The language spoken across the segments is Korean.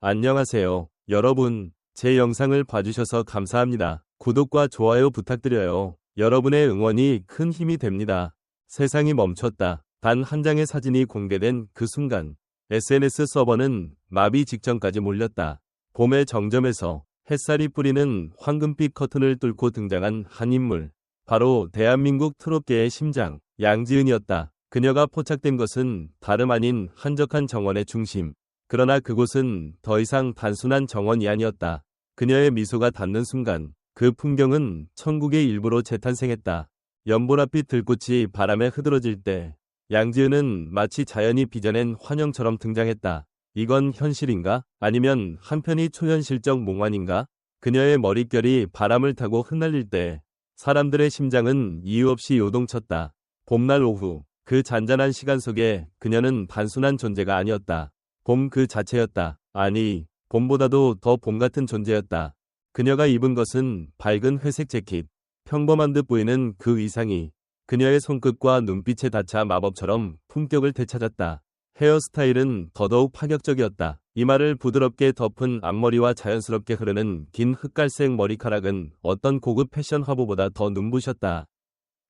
안녕하세요. 여러분, 제 영상을 봐주셔서 감사합니다. 구독과 좋아요 부탁드려요. 여러분의 응원이 큰 힘이 됩니다. 세상이 멈췄다. 단 한 장의 사진이 공개된 그 순간, SNS 서버는 마비 직전까지 몰렸다. 봄의 정점에서 햇살이 뿌리는 황금빛 커튼을 뚫고 등장한 한 인물. 바로 대한민국 트롯계의 심장, 양지은이었다. 그녀가 포착된 것은 다름 아닌 한적한 정원의 중심. 그러나 그곳은 더 이상 단순한 정원이 아니었다. 그녀의 미소가 닿는 순간 그 풍경은 천국의 일부로 재탄생했다. 연보라빛 들꽃이 바람에 흐드러질 때 양지은은 마치 자연이 빚어낸 환영처럼 등장했다. 이건 현실인가? 아니면 한편이 초현실적 몽환인가? 그녀의 머릿결이 바람을 타고 흩날릴 때 사람들의 심장은 이유 없이 요동쳤다. 봄날 오후 그 잔잔한 시간 속에 그녀는 단순한 존재가 아니었다. 봄 그 자체였다. 아니, 봄보다도 더 봄 같은 존재였다. 그녀가 입은 것은 밝은 회색 재킷. 평범한 듯 보이는 그 의상이 그녀의 손끝과 눈빛에 닿자 마법처럼 품격을 되찾았다. 헤어스타일은 더더욱 파격적이었다. 이마를 부드럽게 덮은 앞머리와 자연스럽게 흐르는 긴 흑갈색 머리카락은 어떤 고급 패션 화보보다 더 눈부셨다.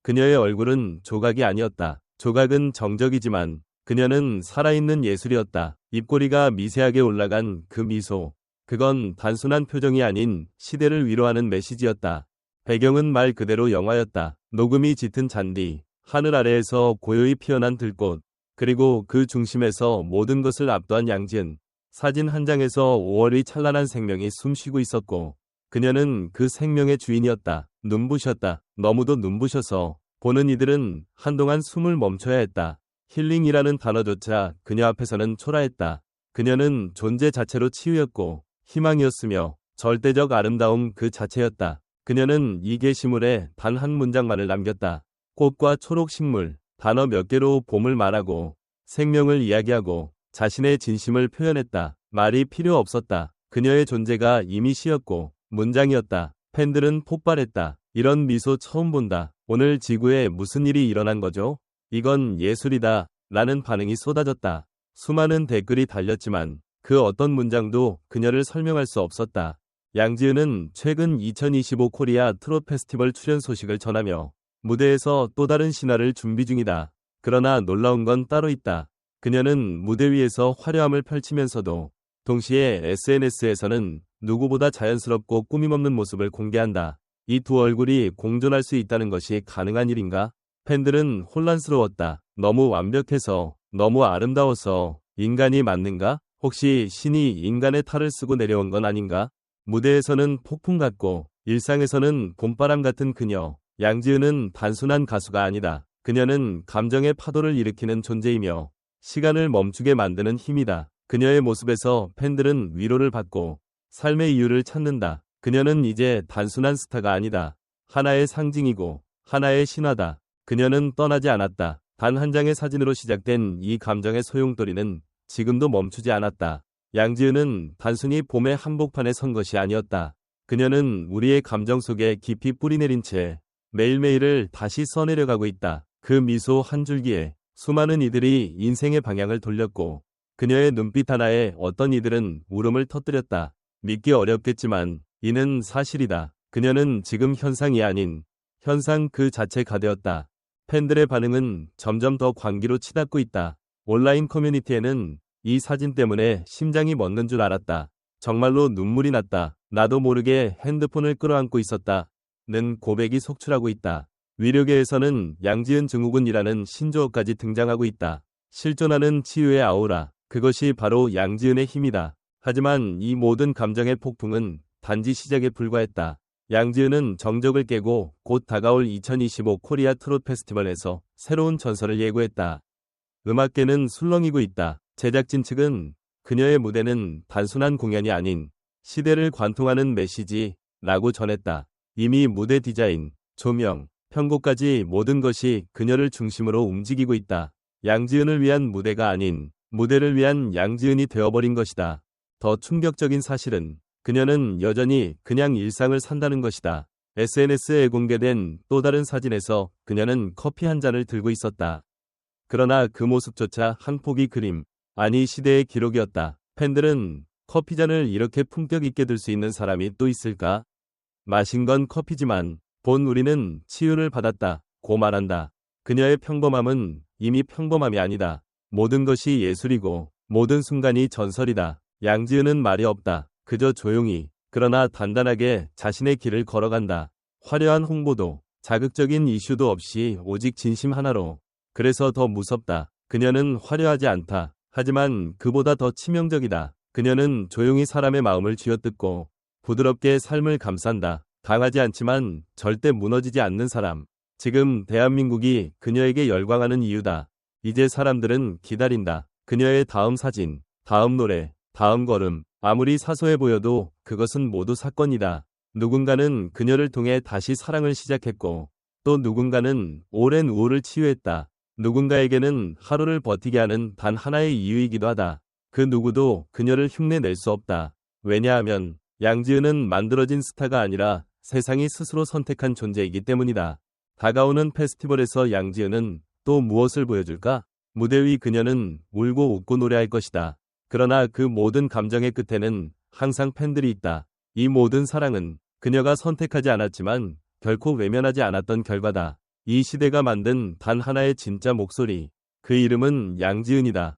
그녀의 얼굴은 조각이 아니었다. 조각은 정적이지만 그녀는 살아있는 예술이었다. 입꼬리가 미세하게 올라간 그 미소. 그건 단순한 표정이 아닌 시대를 위로하는 메시지였다. 배경은 말 그대로 영화였다. 녹음이 짙은 잔디, 하늘 아래에서 고요히 피어난 들꽃, 그리고 그 중심에서 모든 것을 압도한 양지은. 사진 한 장에서 5월의 찬란한 생명이 숨쉬고 있었고, 그녀는 그 생명의 주인이었다. 눈부셨다. 너무도 눈부셔서 보는 이들은 한동안 숨을 멈춰야 했다. 힐링이라는 단어조차 그녀 앞에서는 초라했다. 그녀는 존재 자체로 치유였고 희망이었으며 절대적 아름다움 그 자체였다. 그녀는 이 게시물에 단 한 문장만을 남겼다. 꽃과 초록 식물, 단어 몇 개로 봄을 말하고 생명을 이야기하고 자신의 진심을 표현했다. 말이 필요 없었다. 그녀의 존재가 이미 시였고 문장이었다. 팬들은 폭발했다. 이런 미소 처음 본다. 오늘 지구에 무슨 일이 일어난 거죠? 이건 예술이다. 라는 반응이 쏟아졌다. 수많은 댓글이 달렸지만 그 어떤 문장도 그녀를 설명할 수 없었다. 양지은은 최근 2025 코리아 트롯 페스티벌 출연 소식을 전하며 무대에서 또 다른 신화를 준비 중이다. 그러나 놀라운 건 따로 있다. 그녀는 무대 위에서 화려함을 펼치면서도 동시에 SNS에서는 누구보다 자연스럽고 꾸밈없는 모습을 공개한다. 이 두 얼굴이 공존할 수 있다는 것이 가능한 일인가? 팬들은 혼란스러웠다. 너무 완벽해서, 너무 아름다워서 인간이 맞는가? 혹시 신이 인간의 탈을 쓰고 내려온 건 아닌가? 무대에서는 폭풍 같고 일상에서는 봄바람 같은 그녀. 양지은은 단순한 가수가 아니다. 그녀는 감정의 파도를 일으키는 존재이며 시간을 멈추게 만드는 힘이다. 그녀의 모습에서 팬들은 위로를 받고 삶의 이유를 찾는다. 그녀는 이제 단순한 스타가 아니다. 하나의 상징이고 하나의 신화다. 그녀는 떠나지 않았다. 단 한 장의 사진으로 시작된 이 감정의 소용돌이는 지금도 멈추지 않았다. 양지은은 단순히 봄의 한복판에 선 것이 아니었다. 그녀는 우리의 감정 속에 깊이 뿌리내린 채 매일매일을 다시 써내려가고 있다. 그 미소 한 줄기에 수많은 이들이 인생의 방향을 돌렸고 그녀의 눈빛 하나에 어떤 이들은 울음을 터뜨렸다. 믿기 어렵겠지만 이는 사실이다. 그녀는 지금 현상이 아닌 현상 그 자체가 되었다. 팬들의 반응은 점점 더 광기로 치닫고 있다. 온라인 커뮤니티에는 이 사진 때문에 심장이 멎는 줄 알았다. 정말로 눈물이 났다. 나도 모르게 핸드폰을 끌어안고 있었다. 는 고백이 속출하고 있다. 위력계에서는 양지은 증후군이라는 신조어까지 등장하고 있다. 실존하는 치유의 아우라. 그것이 바로 양지은의 힘이다. 하지만 이 모든 감정의 폭풍은 단지 시작에 불과했다. 양지은은 정적을 깨고 곧 다가올 2025 코리아 트롯 페스티벌에서 새로운 전설을 예고했다. 음악계는 술렁이고 있다. 제작진 측은 그녀의 무대는 단순한 공연이 아닌 시대를 관통하는 메시지라고 전했다. 이미 무대 디자인, 조명, 편곡까지 모든 것이 그녀를 중심으로 움직이고 있다. 양지은을 위한 무대가 아닌 무대를 위한 양지은이 되어버린 것이다. 더 충격적인 사실은 그녀는 여전히 그냥 일상을 산다는 것이다. SNS에 공개된 또 다른 사진에서 그녀는 커피 한 잔을 들고 있었다. 그러나 그 모습조차 한 폭의 그림, 아니 시대의 기록이었다. 팬들은 커피잔을 이렇게 품격 있게 들 수 있는 사람이 또 있을까? 마신 건 커피지만 본 우리는 치유를 받았다. 고 말한다. 그녀의 평범함은 이미 평범함이 아니다. 모든 것이 예술이고 모든 순간이 전설이다. 양지은은 말이 없다. 그저 조용히 그러나 단단하게 자신의 길을 걸어간다. 화려한 홍보도 자극적인 이슈도 없이 오직 진심 하나로. 그래서 더 무섭다. 그녀는 화려하지 않다. 하지만 그보다 더 치명적이다. 그녀는 조용히 사람의 마음을 쥐어뜯고 부드럽게 삶을 감싼다. 강하지 않지만 절대 무너지지 않는 사람. 지금 대한민국이 그녀에게 열광하는 이유다. 이제 사람들은 기다린다. 그녀의 다음 사진, 다음 노래, 다음 걸음. 아무리 사소해 보여도 그것은 모두 사건이다. 누군가는 그녀를 통해 다시 사랑을 시작했고 또 누군가는 오랜 우울을 치유했다. 누군가에게는 하루를 버티게 하는 단 하나의 이유이기도 하다. 그 누구도 그녀를 흉내낼 수 없다. 왜냐하면 양지은은 만들어진 스타가 아니라 세상이 스스로 선택한 존재이기 때문이다. 다가오는 페스티벌에서 양지은은 또 무엇을 보여줄까? 무대 위 그녀는 울고 웃고 노래할 것이다. 그러나 그 모든 감정의 끝에는 항상 팬들이 있다. 이 모든 사랑은 그녀가 선택하지 않았지만 결코 외면하지 않았던 결과다. 이 시대가 만든 단 하나의 진짜 목소리. 그 이름은 양지은이다.